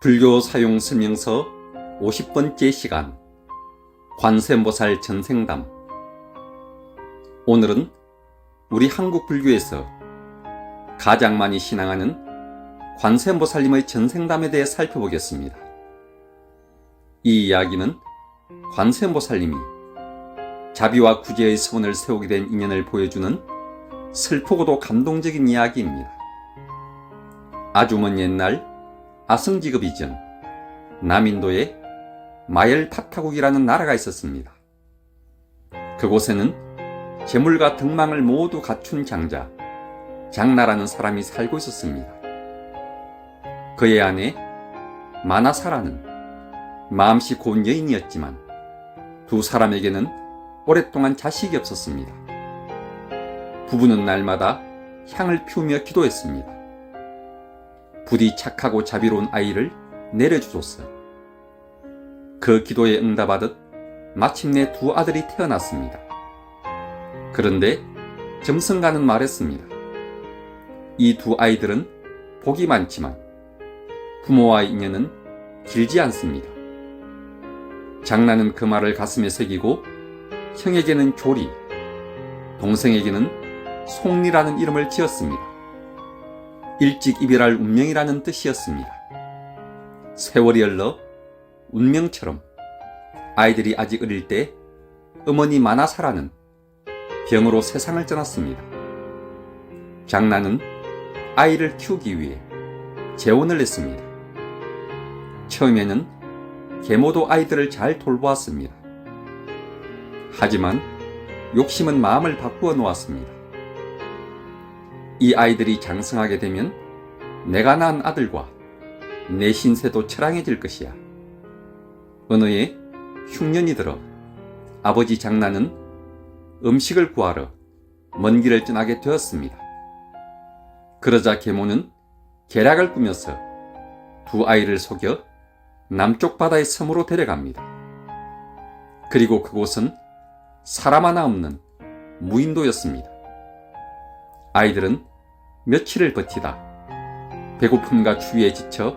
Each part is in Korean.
불교 사용 설명서 50번째 시간 관세음보살 전생담 오늘은 우리 한국 불교에서 가장 많이 신앙하는 관세음보살님의 전생담에 대해 살펴보겠습니다. 이 이야기는 관세음보살님이 자비와 구제의 서원을 세우게 된 인연을 보여주는 슬프고도 감동적인 이야기입니다. 아주 먼 옛날 아성지급 이전 남인도에 마열타타국이라는 나라가 있었습니다. 그곳에는 재물과 덕망을 모두 갖춘 장자 장나라는 사람이 살고 있었습니다. 그의 아내 마나사라는 마음씨 고운 여인이었지만 두 사람에게는 오랫동안 자식이 없었습니다. 부부는 날마다 향을 피우며 기도했습니다. 부디 착하고 자비로운 아이를 내려주소서. 그 기도에 응답하듯 마침내 두 아들이 태어났습니다. 그런데 점성가는 말했습니다. 이 두 아이들은 복이 많지만 부모와의 인연은 길지 않습니다. 장나는 그 말을 가슴에 새기고 형에게는 조리, 동생에게는 송리라는 이름을 지었습니다. 일찍 이별할 운명이라는 뜻이었습니다. 세월이 흘러 운명처럼 아이들이 아직 어릴 때 어머니 마나사라는 병으로 세상을 떠났습니다. 장나는 아이를 키우기 위해 재혼을 했습니다. 처음에는 계모도 아이들을 잘 돌보았습니다. 하지만 욕심은 마음을 바꾸어 놓았습니다. 이 아이들이 장성하게 되면 내가 낳은 아들과 내 신세도 처량해질 것이야. 어느 해 흉년이 들어 아버지 장나는 음식을 구하러 먼 길을 떠나게 되었습니다. 그러자 계모는 계략을 꾸며서 두 아이를 속여 남쪽 바다의 섬으로 데려갑니다. 그리고 그곳은 사람 하나 없는 무인도였습니다. 아이들은 며칠을 버티다 배고픔과 추위에 지쳐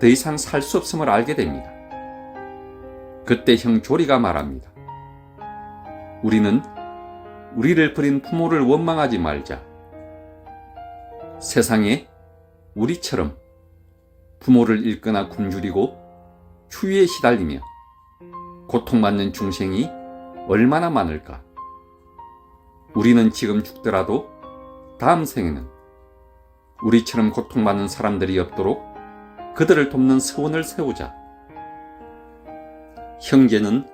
더 이상 살 수 없음을 알게 됩니다. 그때 형 조리가 말합니다. 우리는 우리를 버린 부모를 원망하지 말자. 세상에 우리처럼 부모를 잃거나 굶주리고 추위에 시달리며 고통받는 중생이 얼마나 많을까? 우리는 지금 죽더라도 다음 생에는 우리처럼 고통받는 사람들이 없도록 그들을 돕는 서원을 세우자. 형제는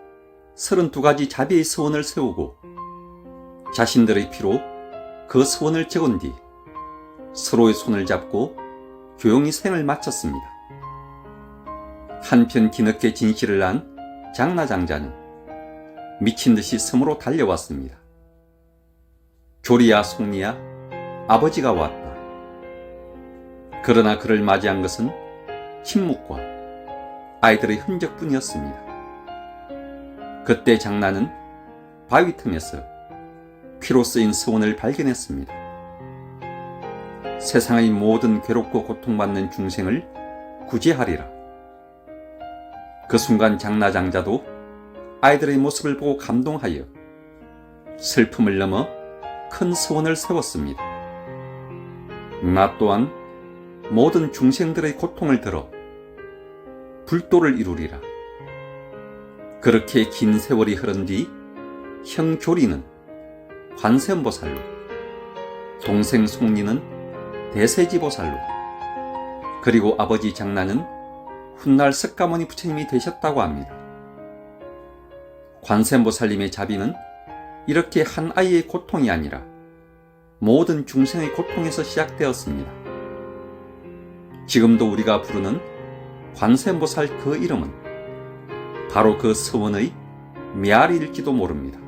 32가지 자비의 서원을 세우고 자신들의 피로 그 서원을 적은 뒤 서로의 손을 잡고 조용히 생을 마쳤습니다. 한편 뒤늦게 진실을 안 장나장자는 미친 듯이 섬으로 달려왔습니다. 조리야 송리야 아버지가 왔다. 그러나 그를 맞이한 것은 침묵과 아이들의 흔적뿐이었습니다. 그때 장나는 바위 틈에서 피로 쓰인 서원을 발견했습니다. 세상의 모든 괴롭고 고통받는 중생을 구제하리라. 그 순간 장나장자도 아이들의 모습을 보고 감동하여 슬픔을 넘어 큰 소원을 세웠습니다. 나 또한 모든 중생들의 고통을 들어 불도를 이루리라. 그렇게 긴 세월이 흐른 뒤형 조리는 관세음보살로, 동생 송리는 대세지보살로, 그리고 아버지 장나는 훗날 석가모니 부처님이 되셨다고 합니다. 관세음보살님의 자비는 이렇게 한 아이의 고통이 아니라 모든 중생의 고통에서 시작되었습니다. 지금도 우리가 부르는 관세음보살 그 이름은 바로 그 서원의 메아리일지도 모릅니다.